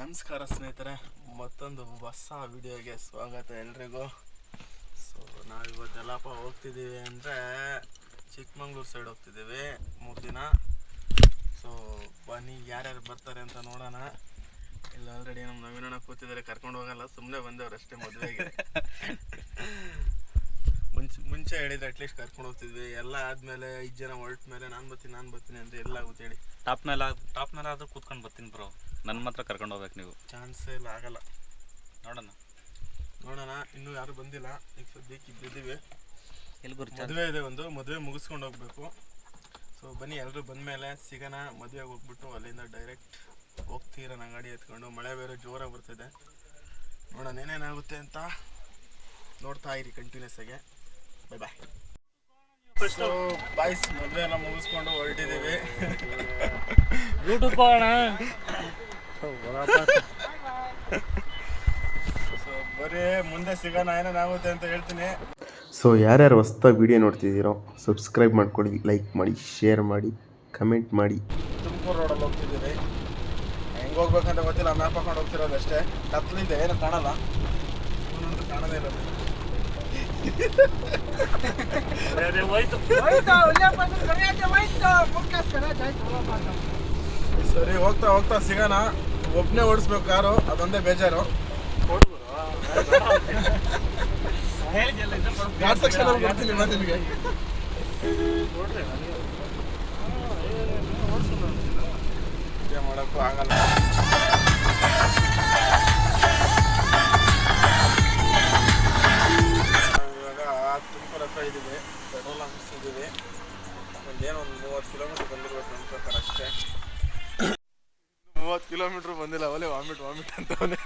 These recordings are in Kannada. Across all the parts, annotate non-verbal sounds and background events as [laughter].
ನಮಸ್ಕಾರ ಸ್ನೇಹಿತರೆ, ಮತ್ತೊಂದು ಹೊಸ ವಿಡಿಯೋಗೆ ಸ್ವಾಗತ ಎಲ್ರಿಗೂ. ಸೊ ನಾವಿವತ್ತು ಎಲ್ಲಪ್ಪ ಹೋಗ್ತಿದ್ದೀವಿ ಅಂದರೆ ಚಿಕ್ಕಮಂಗ್ಳೂರು ಸೈಡ್ ಹೋಗ್ತಿದ್ದೀವಿ, ಮೂರು ದಿನ. ಸೊ ಬನ್ನಿ ಯಾರ್ಯಾರು ಬರ್ತಾರೆ ಅಂತ ನೋಡೋಣ. ಇಲ್ಲ ಆಲ್ರೆಡಿ ನಮ್ಮ ನವೀನಣ್ಣ ಕೂತಿದ್ದಾರೆ, ಕರ್ಕೊಂಡು ಹೋಗಲ್ಲ ಸುಮ್ಮನೆ ಬಂದವ್ರು ಅಷ್ಟೇ ಮದುವೆಗೆ. [laughs] ಮುಂಚೆ ಮುಂಚೆ ಹೇಳಿದ್ರೆ ಅಟ್ಲೀಸ್ಟ್ ಕರ್ಕೊಂಡು ಹೋಗ್ತಿದ್ವಿ. ಎಲ್ಲ ಆದ್ಮೇಲೆ ಐದು ಜನ ಹೊರಟ ಮೇಲೆ ನಾನು ಬರ್ತೀನಿ ನಾನು ಬರ್ತೀನಿ ಅಂತ ಎಲ್ಲ ಆಗುತ್ತೆ ಹೇಳಿ. ಟಾಪ್ ಮೇಲೆ ಆದ್ರೂ ಕೂತ್ಕೊಂಡು ಬರ್ತೀನಿ ಬ್ರೋ ನನ್ನ ಮಾತ್ರ ಕರ್ಕೊಂಡು ಹೋಗ್ಬೇಕು ನೀವು. ಚಾನ್ಸ್ ಇಲ್ಲ ಆಗಲ್ಲ. ನೋಡೋಣ. ನೋಡೋಣ ಇನ್ನೂ ಯಾರು ಬಂದಿಲ್ಲ. ಈಗ ಸದ್ಯಕ್ಕೆ ಇದ್ದಿದ್ದೀವಿ ಎಲ್ಲಿ ಗುರು ಮದುವೆ ಇದೆ ಒಂದು ಮದುವೆ ಮುಗಿಸ್ಕೊಂಡು ಹೋಗ್ಬೇಕು. ಸೊ ಬನ್ನಿ ಎಲ್ಲರೂ ಬಂದಮೇಲೆ ಸಿಗೋಣ ಮದುವೆಗೆ ಹೋಗ್ಬಿಟ್ಟು ಅಲ್ಲಿಂದ ಡೈರೆಕ್ಟ್ ಹೋಗ್ತೀರ ನಾ ಗಾಡಿ ಎತ್ಕೊಂಡು. ಮಳೆ ಬೇರೆ ಜೋರಾಗಿ ಬರ್ತಿದೆ. ನೋಡೋಣ ಏನೇನಾಗುತ್ತೆ ಅಂತ ನೋಡ್ತಾ ಇರಿ ಕಂಟಿನ್ಯೂಸ್ ಆಗಿ. ಬೈ ಬಾಯ್ ಸೊ ಬಾಯ್ಸ್ ಮದುವೆ ಎಲ್ಲ ಮುಗಿಸ್ಕೊಂಡು ಹೊರಟಿದ್ದೀವಿ. ಬ್ಲೂಟೂತ್ ಹೋಗೋಣ. ಸೊ ಬರೀ ಮುಂದೆ ಸಿಗೋಣ ಏನೇನಾಗುತ್ತೆ ಅಂತ ಹೇಳ್ತೀನಿ. ಸೊ ಯಾರ್ಯಾರು ಹೊಸ್ದಾಗಿ ವಿಡಿಯೋ ನೋಡ್ತಿದ್ದೀರೋ ಸಬ್ಸ್ಕ್ರೈಬ್ ಮಾಡ್ಕೊಳ್ಳಿ ಲೈಕ್ ಮಾಡಿ ಶೇರ್ ಮಾಡಿ ಕಮೆಂಟ್ ಮಾಡಿ. ತುಮಕೂರು ರೋಡಲ್ಲಿ ಹೋಗ್ತಿದ್ದೀವಿ. ಹೆಂಗೆ ಹೋಗ್ಬೇಕಂತ ಗೊತ್ತಿಲ್ಲ ಮ್ಯಾಪ್ ಹಾಕೊಂಡು ಹೋಗ್ತಿರೋದು ಅಷ್ಟೇ. ಕತ್ಲಿದೆ ಏನು ಕಾಣಲ್ಲ. ಕಾಣೋದೇ ಕಾಣದೇ ಇಲ್ಲ. ಸರಿ ಹೋಗ್ತಾ ಹೋಗ್ತಾ ಸಿಗೋಣ. ಒಬ್ಬನೇ ಓಡಿಸ್ಬೇಕು ಕಾರು ಅದೊಂದೇ ಬೇಜಾರು. ಸೆಕ್ಷನ್ ಅಲ್ಲಿ ನಿಮಗೆ? ಮಾಡೋಕ್ಕೂ ಆಗಲ್ಲ. ಕಿಲೋಮೀಟ್ರ್ ಬಂದಿಲ್ಲ ಅವಲೇ ವಾಮಿಟ್ ವಾಮಿಟ್ ಅಂತವನೆ.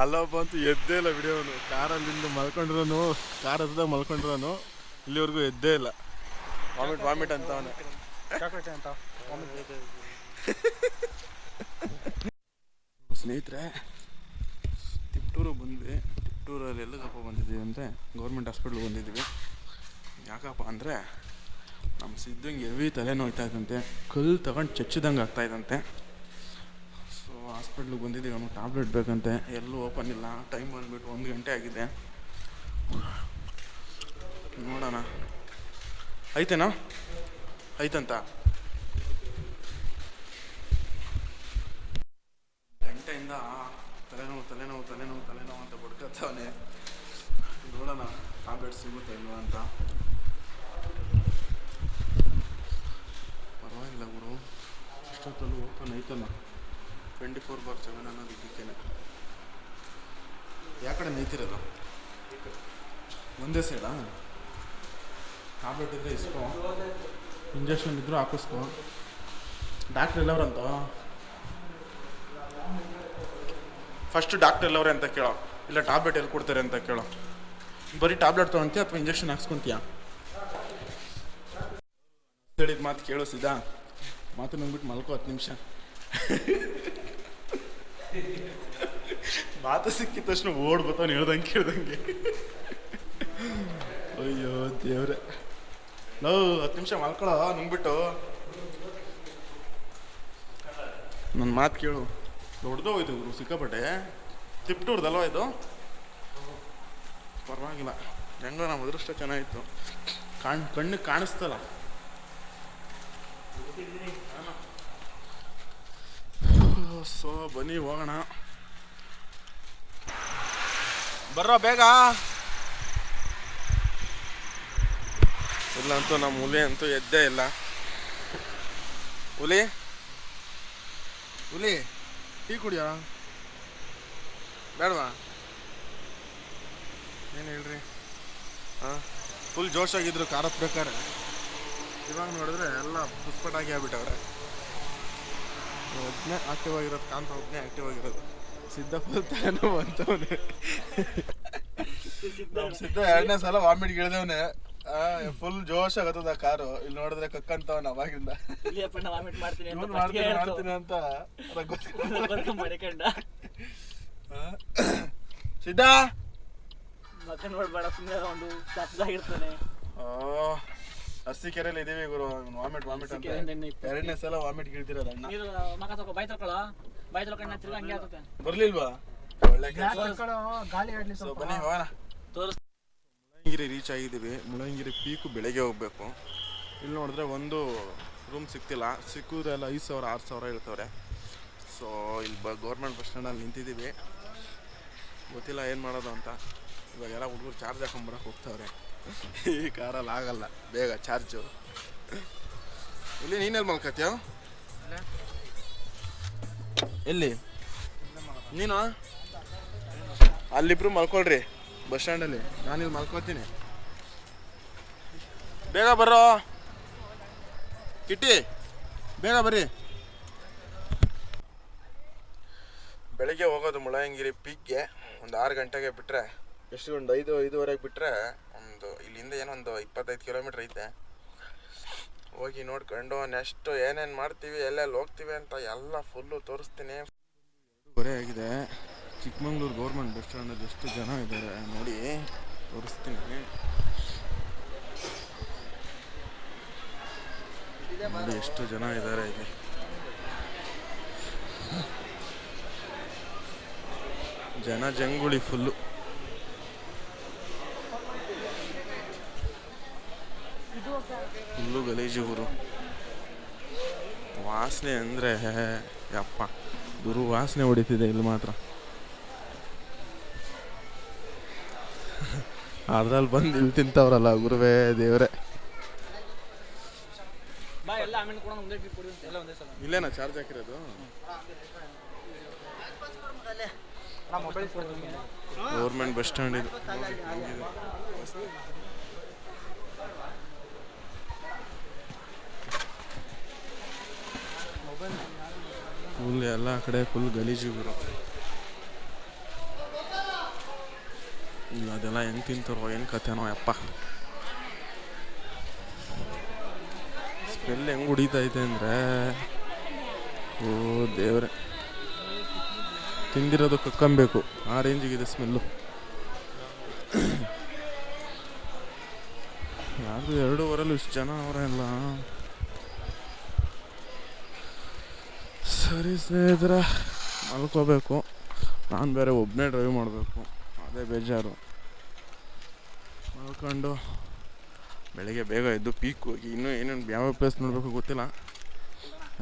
ಅಲ್ಲೊಬ್ಬ ಅಂತೂ ಎದ್ದೇ ಇಲ್ಲ ಬಿಡಿಯೋನು ಕಾರಲ್ಲಿಂದ ಮಲ್ಕೊಂಡಿರೋನು ಕಾರ್ ಹತ್ರ ಮಲ್ಕೊಂಡಿರೋನು ಇಲ್ಲಿವರೆಗೂ ಎದ್ದೇ ಇಲ್ಲ. ವಾಮಿಟ್ ವಾಮಿಟ್ ಅಂತವನೇ. ಸ್ನೇಹಿತರೆ ತಿಪ್ಟೂರು ಬಂದ್ವಿ. ತಿಪ್ಟೂರಲ್ಲಿ ಎಲ್ಲದಪ್ಪ ಬಂದಿದ್ದೀವಿ ಅಂದರೆ ಗೌರ್ಮೆಂಟ್ ಹಾಸ್ಪಿಟ್ಲ್ಗೆ ಬಂದಿದ್ದೀವಿ. ಯಾಕಪ್ಪ ಅಂದರೆ ನಮ್ಮ ಸಿದ್ಧಂಗೆ ಹೆವಿ ತಲೆನೋಯ್ತಾ ಇದ್ದಂತೆ ಕಲ್ಲು ತಗೊಂಡು ಚಚ್ಚಿದಂಗೆ ಆಗ್ತಾ ಇದ್ದಂತೆ. ಸೊ ಹಾಸ್ಪಿಟ್ಲಿಗೆ ಬಂದಿದ್ದೀವಿ ಅವನು ಟ್ಯಾಬ್ಲೆಟ್ ಬೇಕಂತೆ. ಎಲ್ಲೂ ಓಪನ್ ಇಲ್ಲ, ಟೈಮ್ ಬಂದುಬಿಟ್ಟು ಒಂದು ಗಂಟೆ ಆಗಿದೆ. ನೋಡೋಣ. ಐತೆನಾ? ಐತಂತ? ಗಂಟೆಯಿಂದ ತಲೆನೋವು ತಲೆನೋವು ತಲೆನೋವು ತಲೆನೋವು ಅಂತ ಬಡ್ಕತ್ತವನೆ. ನೋಡೋಣ, ಟ್ಯಾಬ್ಲೆಟ್ ಸಿಗುತ್ತೆ ಇಲ್ವಾ ಅಂತ. ಪರವಾಗಿಲ್ಲ ಗುರು. ಇಷ್ಟೊತ್ತಲ್ಲೂ ಓಪನ್ ಐತಲ್ಲ. ಟ್ವೆಂಟಿ ಫೋರ್ ಬಾರ್ ಸೆವೆನ್ ಅನ್ನೋದು ಇದಕ್ಕೇನೆ. ಯಾಕಡೆ ಕಡೆ ಒಂದೇ ಸೈಡಾ ಟ್ಯಾಬ್ಲೆಟ್ ಇದ್ದರೆ ಇಸ್ಕೋ. ಇಂಜೆಕ್ಷನ್ ಇದ್ದರೂ ಹಾಕಿಸ್ಕೋ. ಡಾಕ್ಟ್ರ್ ಎಲ್ಲವ್ರಂತ? ಫಸ್ಟ್ ಡಾಕ್ಟರ್ ಎಲ್ಲವ್ರೆ ಅಂತ ಕೇಳೋ. ಇಲ್ಲ ಟ್ಯಾಬ್ಲೆಟ್ ಎಲ್ಲಿ ಕೊಡ್ತಾರೆ ಅಂತ ಕೇಳೋ. ಬರೀ ಟ್ಯಾಬ್ಲೆಟ್ ತೊಗೊಂತೀಯ ಅಥವಾ ಇಂಜೆಕ್ಷನ್ ಹಾಕ್ಸ್ಕೊಂತೀಯ? ಹೇಳಿದ ಮಾತು ಕೇಳು ಸೀದಾ. ಮಾತು ನೋಡ್ಬಿಟ್ಟು ಮಲ್ಕೋ ಹತ್ತು ನಿಮಿಷ. [laughs] ಮಾತು ಸಿಕ್ಕಿದ ತಕ್ಷಣ ಓಡ್ಬತ್ತಾನೆ ಹೇಳ್ದಂಗೆ ಕೇಳ್ದಂಗೆ. ಅಯ್ಯೋ, ದೇವ್ರೆ. ನಾವು ಹತ್ತು ನಿಮಿಷ ಮಲ್ಕೊಳ್ಳೋ ನುಂಗ್ಬಿಟ್ಟು. ನನ್ನ ಮಾತು ಕೇಳು. ದೊಡ್ಡದು ಹೋಯ್ತು ಗುರು ಸಿಕ್ಕಾಪಟ್ಟೆ. ತಿಪ್ಟೂರ್ದಲ್ವ ಇದು? ಪರವಾಗಿಲ್ಲ. ಹೆಂಗೋ ನಮ್ಮ ಅದೃಷ್ಟ ಚೆನ್ನಾಗಿತ್ತು. ಕಾಣ್ ಕಣ್ಣಿಗೆ ಕಾಣಿಸ್ತಲ್ಲ. ಸೊ ಬನ್ನಿ ಹೋಗೋಣ. ಬರ್ರೋ ಬೇಗ. ಇಲ್ಲಂತೂ ನಮ್ಮ ಹುಲಿ ಅಂತೂ ಎದ್ದೇ ಇಲ್ಲ. ಹುಲಿ? ಹುಲಿ ಟೀ ಕುಡಿಯೋ? ಬೇಡವಾ? ಏನು ಹೇಳ್ರಿ? ಹಾಂ? ಫುಲ್ ಜೋಶಾಗಿದ್ರು ಖಾರದ ಪ್ರಕಾರ ಇವಾಗ ನೋಡಿದ್ರೆ ಎಲ್ಲ ಪುಷ್ಪಟಾಗಿ ಆಗ್ಬಿಟ್ಟವ್ರೆ. ಒಬ್ಬನೇ ಆಕ್ಟಿವ್ ಆಗಿರೋದು ಕಾಂತ ಒಬ್ಬನೇ ಆಕ್ಟಿವ್ ಆಗಿರೋದು. ಫುಲ್ ತಲೆನೋವು ಅಂತವನೆ ಸಿದ್ಧ ಎರಡನೇ ಸಲ ವಾಮಿಟ್ ಗಿಳಿದವನೆ. ಫುಲ್ ಜೋಶ್ ಆಗತ್ತದ ಕಾರು. ಇಲ್ಲಿ ನೋಡಿದ್ರೆ ಕಕ್ಕಂತವನ ಅವಾಗಿಂದ ವಾಮಿಟ್ ಮಾಡ್ತೀನಿ ಅಂತ ಇವ್ನು ಮಾಡ್ತೀನಿ ಮಾಡ್ತೀನಿ ಅಂತ ರಘು- [laughs] ಮಡಿಕಂಡ. ಆ? ಸಿದ್ಧ? ಮತ್ತೆ ನೋಡ್ಬೇಡ ಸುಮ್ಮನೆ ಒಂದು ತಪ್ಪದಾಗಿರ್ತಾನೆ ಓ. ಹಸಿ ಕೆರೆಯಲ್ಲಿ ಇದೀವಿ ಗುರು ವಾಮಿಟ್ ವಾಮಿಟ್ ಅಂತ. ಎರಡನೇ ಸಲ ವಾಮಿಟ್ ಗಿಳ್ತಿರೋದು ಅಣ್ಣ ನೀರು ಮಗ ತಗೋ ಬೈ ತಗೊಳ ಬಾಯ್ ತೊಳ್ಕೊಂಡು ತಿರ್ಗಿ ಹಂಗೆ ಆಗ್ತದೆ ಬರ್ಲಿಲ್ವಾ? ಒಳ್ಳೆ ಕೆಲಸ. ಗಾಳಿ ಆಡ್ಲಿ ಸೊ ಬನ್ನಿ ಹೋಗೋಣ. ತೋರಿಸ್. ಮುಳ್ಳಂಗಿರಿ ರೀಚ್ ಆಗಿದ್ದೀವಿ. ಮುಳ್ಳಂಗಿರಿ ಪೀಕು ಬೆಳಗ್ಗೆ ಹೋಗ್ಬೇಕು. ಇಲ್ಲಿ ನೋಡಿದ್ರೆ ಒಂದು ರೂಮ್ ಸಿಗ್ತಿಲ್ಲ ಸಿಕ್ಕಿದ್ರೆ ಎಲ್ಲ ಐದು ಸಾವಿರ ಆರು ಸಾವಿರ ಹೇಳ್ತವ್ರೆ ಸೊ ಇಲ್ಲಿ ಬ ಗೌರ್ಮೆಂಟ್ ಬಸ್ ಸ್ಟ್ಯಾಂಡಲ್ಲಿ ನಿಂತಿದ್ದೀವಿ. ಗೊತ್ತಿಲ್ಲ ಏನು ಮಾಡೋದು ಅಂತ. ಇವಾಗೆಲ್ಲ ಹುಡುಗರು ಚಾರ್ಜ್ ಹಾಕೊಂಡ್ಬರಕ್ಕೆ ಹೋಗ್ತಾವ್ರೆ. ಈ ಕಾರಲ್ಲಿ ಆಗಲ್ಲ, ಬೇಗ ಚಾರ್ಜು ಇಲ್ಲಿ ನೀನೆಲ್ಲಿ ಮಲ್ಕತ್ತೀಯ ಎಲ್ಲಿ ನೀನು? ಅಲ್ಲಿಬ್ರು ಮಲ್ಕೊಳ್ರಿ, ಬಸ್ ಸ್ಟ್ಯಾಂಡಲ್ಲಿ ಇಲ್ಲಿ ಮಲ್ಕೋತೀನಿ. ಬೇಗ ಬರೋ ಕಿಟ್ಟಿ, ಬೇಗ ಬರ್ರಿ. ಬೆಳಿಗ್ಗೆ ಹೋಗೋದು ಮುಳಯಂಗಿರಿ ಪೀಕ್ಗೆ ಒಂದು ಆರು ಗಂಟೆಗೆ ಬಿಟ್ಟರೆ ಎಷ್ಟು, ಒಂದು ಐದು, ಐದುವರೆಗೆ ಬಿಟ್ಟರೆ ಒಂದು ಇಲ್ಲಿಂದ ಏನೋ ಒಂದು ಇಪ್ಪತ್ತೈದು ಕಿಲೋಮೀಟ್ರ್ ಐತೆ. ಹೋಗಿ ನೋಡ್ಕೊಂಡು ನೆಕ್ಸ್ಟ್ ಏನೇನು ಮಾಡ್ತೀವಿ, ಎಲ್ಲೆಲ್ಲಿ ಹೋಗ್ತೀವಿ ಅಂತ ಎಲ್ಲ ಫುಲ್ಲು ತೋರಿಸ್ತೀನಿ. ಎರಡೂವರೆ ಆಗಿದೆ. ಚಿಕ್ಕಮಂಗ್ಳೂರು ಗೌರ್ಮೆಂಟ್ ಬಸ್ ಸ್ಟ್ಯಾಂಡಲ್ಲಿ ಎಷ್ಟು ಜನ ಇದ್ದಾರೆ ನೋಡಿ, ತೋರಿಸ್ತೀನಿ. ನೋಡಿ ಎಷ್ಟು ಜನ ಇದ್ದಾರೆ ಇಲ್ಲಿ. ಜನ ಜಂಗುಳಿ ಫುಲ್ಲು ಫುಲ್ಲು ಗಲೀಜು ಊರು ವಾಸನೆ ಅಂದರೆ ಯಪ್ಪ ದುರ್ವಾಸನೆ ಹೊಡಿತಿದೆ ಇಲ್ಲಿ ಮಾತ್ರ. ಅದ್ರಲ್ಲಿ ಬಂದು ಇಲ್ಲಿ ತಿಂತವ್ರಲ್ಲ ಗುರುವೇ ದೇವ್ರೆ. ಇಲ್ಲೇನಾ ಚಾರ್ಜ್ ಹಾಕಿರೋದು? ಗೌರ್ಮೆಂಟ್ ಬಸ್ ಸ್ಟ್ಯಾಂಡ್ ಇದು. ಫುಲ್ ಎಲ್ಲ ಕಡೆ ಫುಲ್ ಗಲೀಜು ಗುರು. ಈಗ ಅದೆಲ್ಲ ಹೆಂಗ್ ತಿಂತಾರೋ, ಏನು ಕತೆನೋ ಯಪ್ಪ. ಸ್ಮೆಲ್ ಹೆಂಗ್ ಹೊಡಿತೈತೆ ಅಂದರೆ, ಓ ದೇವ್ರೆ. ತಿಂದಿರೋದು ಕಕ್ಕಂಬೇಕು ಆ ರೇಂಜಿಗಿದೆ ಸ್ಮೆಲ್ಲು ಯಾರು ಎರಡೂವರೆಲ್ಲೂ ಇಷ್ಟು ಜನ ಅವರೆಲ್ಲ ಸರಿ ಸ್ನೇಹಿತರ, ಮಲ್ಕೋಬೇಕು. ನಾನು ಬೇರೆ ಒಬ್ಬನೇ ಡ್ರೈವ್ ಮಾಡಬೇಕು. ಅದೇ ಬೇಜಾರು. ಮಲ್ಕೊಂಡು ಬೆಳಗ್ಗೆ ಬೇಗ ಎದ್ದು ಪೀಕ್ ಹೋಗಿ ಇನ್ನೂ ಏನೇನು ಯಾವ ಪ್ಲೇಸ್ ನೋಡಬೇಕು ಗೊತ್ತಿಲ್ಲ.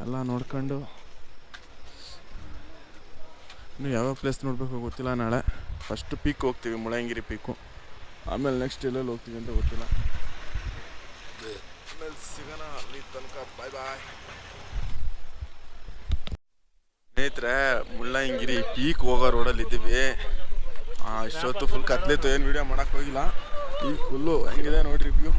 ಎಲ್ಲ ನೋಡ್ಕೊಂಡು ಇನ್ನು ಯಾವ ಪ್ಲೇಸ್ ನೋಡಬೇಕು ಗೊತ್ತಿಲ್ಲ ನಾಳೆ. ಫಸ್ಟ್ ಪೀಕ್ ಹೋಗ್ತೀವಿ, ಮುಳಂಗಿರಿ ಪೀಕು ಆಮೇಲೆ ನೆಕ್ಸ್ಟ್ ಎಲ್ಲೆಲ್ಲಿ ಹೋಗ್ತೀವಿ ಅಂತ ಗೊತ್ತಿಲ್ಲ. ಆಮೇಲೆ ಸಿಗೋಣ ಅಲ್ಲಿ ತನಕ. ಬಾಯ್ ಬಾಯ್ ಸ್ನೇಹಿತರೆ, ಮುಳ್ಳಯ್ಯನಗಿರಿ ಪೀಕ್ ಹೋಗೋ ರೋಡಲ್ಲಿ ಇದ್ದೀವಿ. ಇಷ್ಟೊತ್ತು ಫುಲ್ ಕತ್ಲಿತ್ತು ಏನು ವೀಡಿಯೋ ಮಾಡೋಕೆ ಹೋಗಿಲ್ಲ. ಪೀಕ್ ಫುಲ್ಲು ಹೆಂಗಿದೆ ನೋಡ್ರಿ ವ್ಯೂ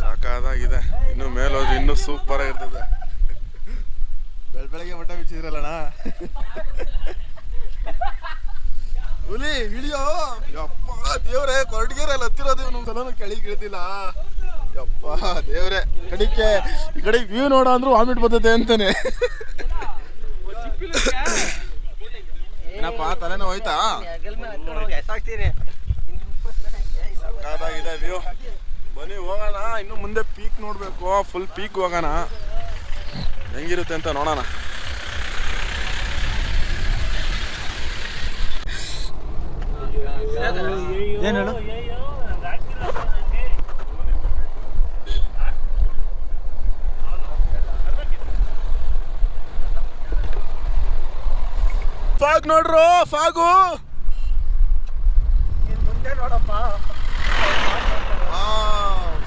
ಸಾಕಾದಾಗಿದೆ. ಇನ್ನು ಮೇಲೋದು ಇನ್ನೂ ಸೂಪರ್ ಆಗಿರ್ತದೆ. ಬೆಳ ಬೆಳಗ್ಗೆ ಮಟ್ಟ ಬಿಚ್ಚಿದ್ರಲ್ಲಣ್ಣ ಹುಲಿ ಇಳಿಯೋ ಯಪ್ಪ, ದೇವ್ರೆ, ಕೊರಟಗೆರೆಯಲ್ಲಿ ಹತ್ತಿರೋದು ಇವನು. ಸಲನು ಕೆಳಗೆ ಇಳಿದಿಲ್ಲ. ಯಪ್ಪ, ದೇವ್ರೆ. ಕಡಿಕೆ ಈ ಕಡೆ ವ್ಯೂ ನೋಡ ಅಂದ್ರು ವಾಮಿಟ್ ಬರ್ತದೆ ಅಂತಾನೆ. ಏನಪ್ಪ ತಲೆನೋ ಹೋಯ್ತಾ? ಸಕ್ಕತ್ತಾಗಿದೆ ವ್ಯೂ ಬನ್ನಿ, ಹೋಗೋಣ. ಇನ್ನು ಮುಂದೆ ಪೀಕ್ ನೋಡಬೇಕು. ಫುಲ್ ಪೀಕ್ ಹೋಗೋಣ. ಹೆಂಗಿರುತ್ತೆ ಅಂತ ನೋಡೋಣ. ಏನು ಫಾಗ್ ನೋಡ್ರು, ಫಾಗು. ಮುಂದೆ ನೋಡಪ್ಪ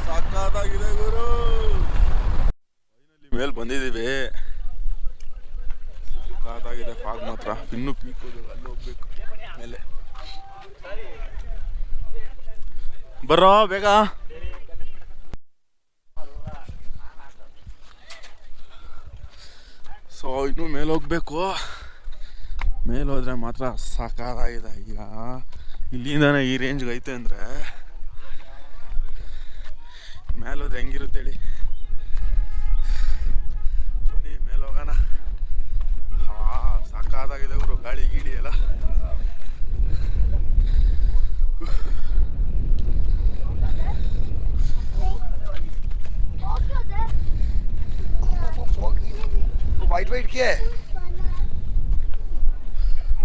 ಸಾಕಾಗಿದೆ ಗುರು ಮೇಲ್ ಬಂದಿದ್ದೀವಿ. ಸಾಕಾಗಿದೆ ಫಾಗ್ ಮಾತ್ರ. ಇನ್ನು ಪೀಕ್ ಅಲ್ಲಿ ಹೋಗ್ಬೇಕು ಮೇಲೆ ಬರ್ರೋ, ಬೇಗ. ಸೊ, ಇನ್ನು ಮೇಲೆ ಹೋಗ್ಬೇಕು ಮೇಲೆ ಹೋದ್ರೆ ಮಾತ್ರ ಸಾಕಾಗಿದೆ ಈಗ. ಇಲ್ಲಿಂದನೇ ಈ ರೇಂಜ್ಗೆ ಐತೆ ಅಂದರೆ. ಮೇಲೆ ಹೋದ್ರೆ ಹೆಂಗಿರುತ್ತೆ ಹೇಳಿ. ಬನ್ನಿ ಮೇಲೆ ಹೋಗೋಣ ಸಾಕಾದಾಗಿದೆ ಅವರು ಗಾಳಿ ಗೀಳಿ ಎಲ್ಲ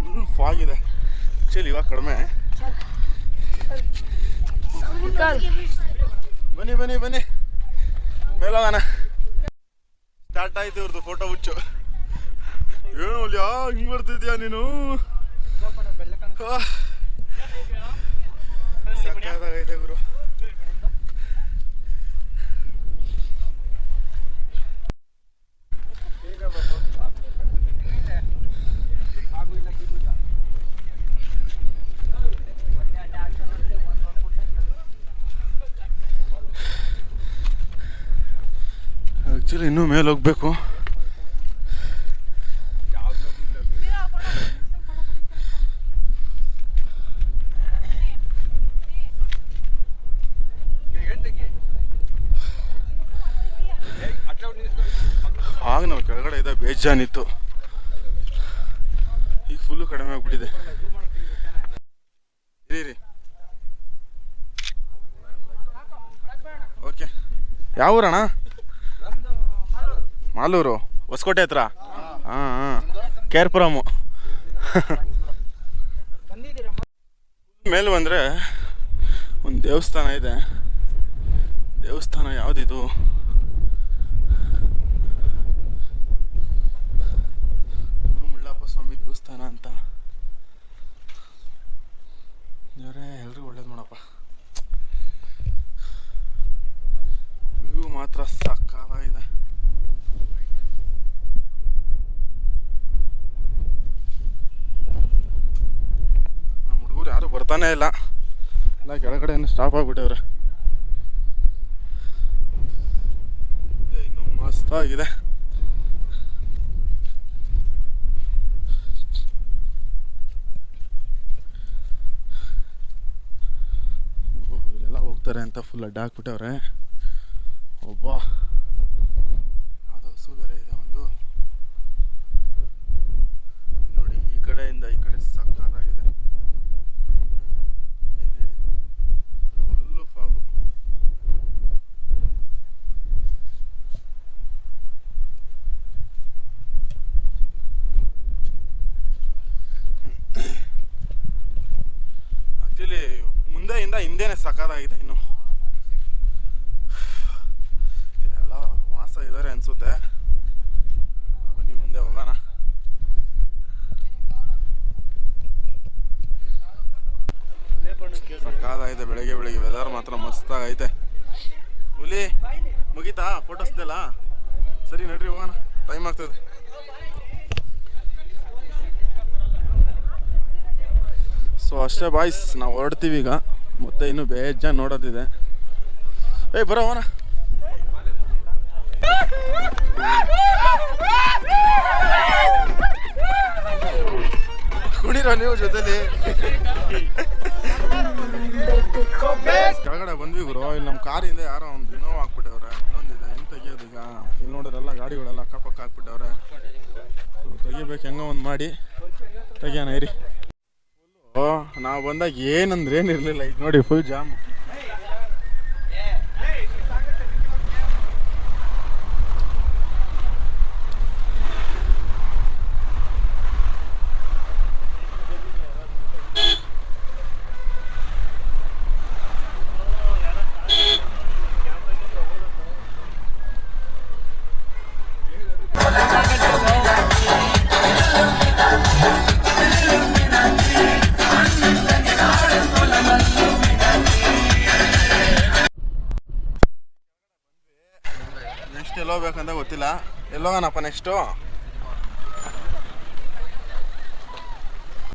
ವೈಟ್ಗೆ ಫಾಗ್ ಇದೆ ಆ್ಯಕ್ಚುಲಿ ಇವಾಗ ಕಡಿಮೆ. ಬನ್ನಿ ಬನ್ನಿ ಬನ್ನಿ. ಮೇಲೋಗೋಣ. ಸ್ಟಾರ್ಟ್ ಆಯ್ತು ಇವ್ರದ್ದು ಫೋಟೋ ಹುಚ್ಚು. ಏನು ಯಾ ಹಿಂಗ್ ಬರ್ತಿದ್ಯಾ ನೀನು. ಸಕ್ಕತ್ತಾಗೈತೆ ಗುರು. ಆ್ಯಕ್ಚುಲಿ ಇನ್ನೂ ಮೇಲೆ ಹೋಗ್ಬೇಕು. ಆಗ ನಾವು ಕೆಳಗಡೆ ಇದ್ದ ಬೇಜಾನಿತ್ತು. ಈಗ ಫುಲ್ಲು ಕಡಿಮೆ ಆಗ್ಬಿಟ್ಟಿದೆ. ಇರಿ ಓಕೆ ಯಾವ ಊರಣ್ಣ ಮಾಲೂರು. ಹೊಸಕೋಟೆ ಹತ್ರ? ಹಾಂ ಕೇರ್ಪುರಮು ಮೇಲೆ ಬಂದರೆ ಒಂದು ದೇವಸ್ಥಾನ ಇದೆ. ದೇವಸ್ಥಾನ ಯಾವುದಿದು? ಮುಳ್ಳಪ್ಪ ಸ್ವಾಮಿ ದೇವಸ್ಥಾನ ಅಂತ. ದೇವರೇ ಎಲ್ರಿಗೂ ಒಳ್ಳೇದು ಮಾಡಪ್ಪ ಇವು ಮಾತ್ರ ಸಕ್ಕತ್ತಾಗಿದೆ ನಮ್ಮ ಹುಡುಗರು ಯಾರು ಬರ್ತಾನೆ ಇಲ್ಲ ಕೆಳಗಡೆ ಸ್ಟಾಪ್ ಆಗಿಬಿಟ್ಟವ್ರೆ. ಇನ್ನೂ ಮಸ್ತಾಗಿದೆ. ಎಲ್ಲ ಹೋಗ್ತಾರೆ ಅಂತ ಫುಲ್ ಅಡ್ಡ ಹಾಕ್ಬಿಟ್ಟವ್ರೆ. ಒಬ್ಬ ಯಾವುದೋ ಹಸು ಬೇರೆ ಇದೆ ಒಂದು ನೋಡಿ ಈ ಕಡೆಯಿಂದ ಈ ಕಡೆ ಸಕ್ಕತ್ತಾಗಿದೆ ಫುಲ್ಲು ಫಾಗು ಆಕ್ಚುಲಿ ಹಿಂದೆನೆ ಸಕ್ಕತ್ತಾಗಿದೆ ಇನ್ನು. ಇಲ್ಲೆಲ್ಲ ವಾಸ ಇದ್ದಾರೆ ಅನ್ಸುತ್ತೆ. ಬನ್ನಿ ಮುಂದೆ ಹೋಗೋಣ. ಸಕ್ಕಾದಾಗಿದೆ ಬೆಳಿಗ್ಗೆ ಬೆಳಿಗ್ಗೆ ವೆದರ್ ಮಾತ್ರ ಮಸ್ತಾಗೈತೆ. ಹುಲಿ, ಮುಗೀತಾ ಫೋಟೋಸ್ದೆಲ್ಲ ಸರಿ ನಡ್ರಿ ಹೋಗೋಣ ಟೈಮ್ ಆಗ್ತದೆ. ಸೊ ಅಷ್ಟೇ ಬಾಯ್ಸ್ ನಾವು ಹೊರಡ್ತೀವಿ ಈಗ. ಮತ್ತೆ ಇನ್ನು ಬೇಜಾನ್ ನೋಡೋದಿದೆ. ಏಯ್ ಬರೋ ಹೋಗೋಣ ಕುಡಿರೋ ನೀವು ಜೊತೆಲಿ. ಕೆಳಗಡೆ ಬಂದ್ವಿ ಗುರು. ಇಲ್ಲಿ ನಮ್ಮ ಕಾರಿಂದ ಯಾರೋ ಒಂದು ಇನೋವಾ ಹಾಕ್ಬಿಟ್ಟವ್ರೆ. ಇನ್ನೊಂದಿದೆ ಹೆಂಗ್ ತೆಗಿಯೋದು ಈಗ. ಇಲ್ಲಿ ನೋಡಿದ್ರೆಲ್ಲ, ಗಾಡಿಗಳೆಲ್ಲ ಅಕ್ಕಪಕ್ಕ ಹಾಕ್ಬಿಟ್ಟವ್ರೆ. ತೆಗಿಬೇಕು, ಹೆಂಗೋ ಒಂದು ಮಾಡಿ. ತೆಗಿಯೋಣ, ಇರಿ. ನಾವು ಬಂದಾಗ ಏನಂದ್ರೆ ಏನಿರಲಿಲ್ಲ ಈಗ ನೋಡಿ ಫುಲ್ ಜಾಮ್. ನೆಕ್ಸ್ಟು